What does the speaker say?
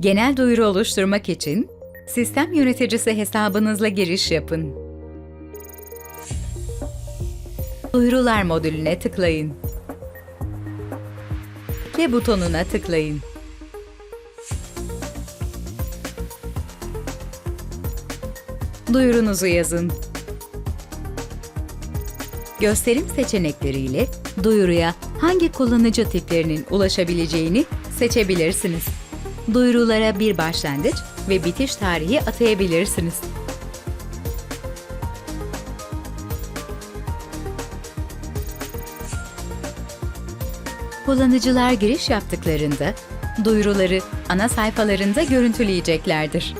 Genel duyuru oluşturmak için sistem yöneticisi hesabınızla giriş yapın. Duyurular modülüne tıklayın. Ekle butonuna tıklayın. Duyurunuzu yazın. Gösterim seçenekleriyle duyuruya hangi kullanıcı tiplerinin ulaşabileceğini seçebilirsiniz. Duyurulara bir başlangıç ve bitiş tarihi atayabilirsiniz. Kullanıcılar giriş yaptıklarında duyuruları ana sayfalarında görüntüleyeceklerdir.